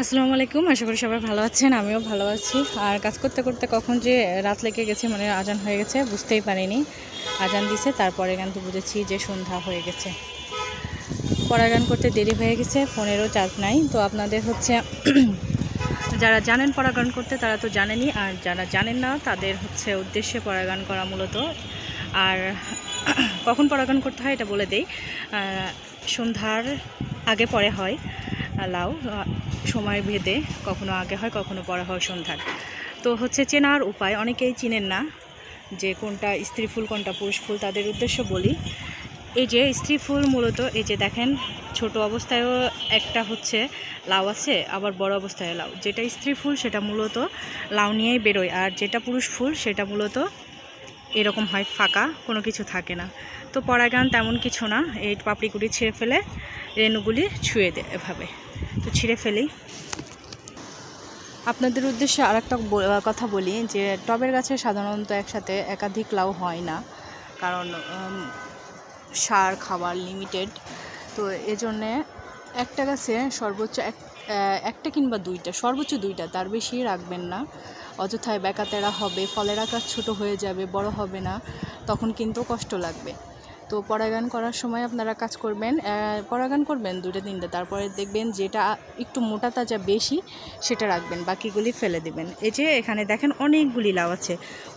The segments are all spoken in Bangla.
আসসালামু আলাইকুম, আশা করি সবাই ভালো আছেন, আমিও ভালো আছি। আর কাজ করতে করতে কখন যে রাত লেগে গেছে মানে আজান হয়ে গেছে, বুঝতেই পারিনি। আজান দিছে, তারপরে কিন্তু বুঝেছি যে সন্ধ্যা হয়ে গেছে। পরাগান করতে দেরি হয়ে গেছে, ফোনেরও চার্জ নাই। তো আপনাদের হচ্ছে, যারা জানেন পরাগান করতে, তারা তো জানেনই। আর যারা জানেন না, তাদের হচ্ছে উদ্দেশ্যে পরাগান করা মূলত। আর কখন পরাগান করতে হয়, এটা বলে দেই। সন্ধ্যার আগে পরে হয়। লাউ সময় ভেদে কখনো আগে হয়, কখনো পরে হয় সন্ধ্যার। তো হচ্ছে চেনার উপায়, অনেকেই চিনেন না যে কোনটা স্ত্রী ফুল, কোনটা পুরুষ ফুল, তাদের উদ্দেশ্য বলি। এই যে স্ত্রী ফুল মূলত, এই যে দেখেন, ছোট অবস্থায়ও একটা হচ্ছে লাউ আছে, আবার বড় অবস্থায় লাউ। যেটা স্ত্রী ফুল, সেটা মূলত লাউ নিয়েই বেরোয়, আর যেটা পুরুষ ফুল, সেটা মূলত এরকম হয়, ফাঁকা, কোনো কিছু থাকে না। তো পরাগান তেমন কিছু না, এই পাপড়িগুলি ছিঁড়ে ফেলে, রেণুগুলি ছুঁয়ে দেয় এভাবে। তো ছিঁড়ে ফেলি আপনাদের উদ্দেশ্যে আর একটা কথা বলি যে টবের গাছে সাধারণত একসাথে একাধিক লাউ হয় না, কারণ সার, খাবার লিমিটেড তো এজন্যে একটা গাছে সর্বোচ্চ এক একটা কিংবা দুইটা, সর্বোচ্চ দুইটা, তার বেশি রাখবেন না। অযথায় বেকাতেরা হবে, ফলের আকার ছোট হয়ে যাবে, বড় হবে না, তখন কিন্তু কষ্ট লাগবে। তো পরাগান করার সময় আপনারা কাজ করবেন পরাগান করবেন দুটো তিনটে, তারপরে দেখবেন যেটা একটু মোটা তাজা বেশি সেটা রাখবেন, বাকিগুলি ফেলে দেবেন। এই যে এখানে দেখেন অনেকগুলি লাউ আছে,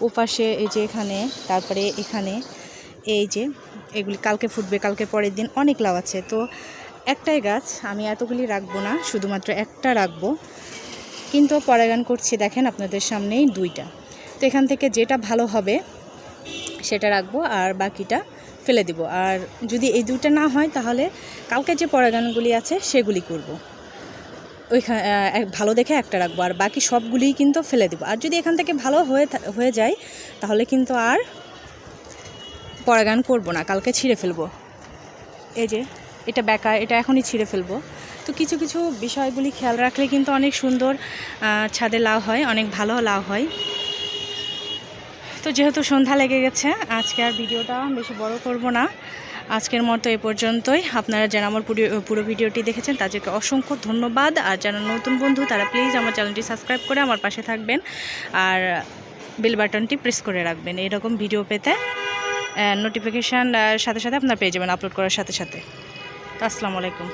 ওপাশে এই যে এখানে, তারপরে এখানে এই যে এগুলি কালকে ফুটবে, কালকে পরের দিন অনেক লাউ আছে। তো একটাই গাছ আমি এতগুলি রাখব না, শুধুমাত্র একটা রাখব। কিন্তু পরাগান করছি দেখেন আপনাদের সামনেই দুইটা। তো এখান থেকে যেটা ভালো হবে সেটা রাখব, আর বাকিটা ফেলে দিব। আর যদি এই দুইটা না হয়, তাহলে কালকে যে পরাগানগুলি আছে, সেগুলি করব। ওইখানে ভালো দেখে একটা রাখব। আর বাকি সবগুলিই কিন্তু ফেলে দিব। আর যদি এখান থেকে ভালো হয়ে হয়ে যায়, তাহলে কিন্তু আর পরাগান করব না। কালকে ছিঁড়ে ফেলব। এই যে, এটা বেকার এটা এখনই ছিঁড়ে ফেলব। তো কিছু কিছু বিষয়গুলি খেয়াল রাখলে কিন্তু অনেক সুন্দর ছাদে লাভ হয়, অনেক ভালো লাভ হয়। তো যেহেতু সন্ধ্যা লেগে গেছে, আজকে আর ভিডিওটা বেশি বড় করব না। আজকের মতো এ পর্যন্তই। আপনারা যারা আমার পুরো- ভিডিওটি দেখেছেন, তাদেরকে অসংখ্য ধন্যবাদ। আর যারা নতুন বন্ধু, তারা প্লিজ আমার চ্যানেলটি সাবস্ক্রাইব করে আমার পাশে থাকবেন। আর বেল বাটনটি প্রেস করে রাখবেন, এরকম ভিডিও পেতে। নোটিফিকেশান সাথে সাথে আপনার পেয়ে যাবেন আপলোড করার সাথে সাথে। আসসালামু আলাইকুম।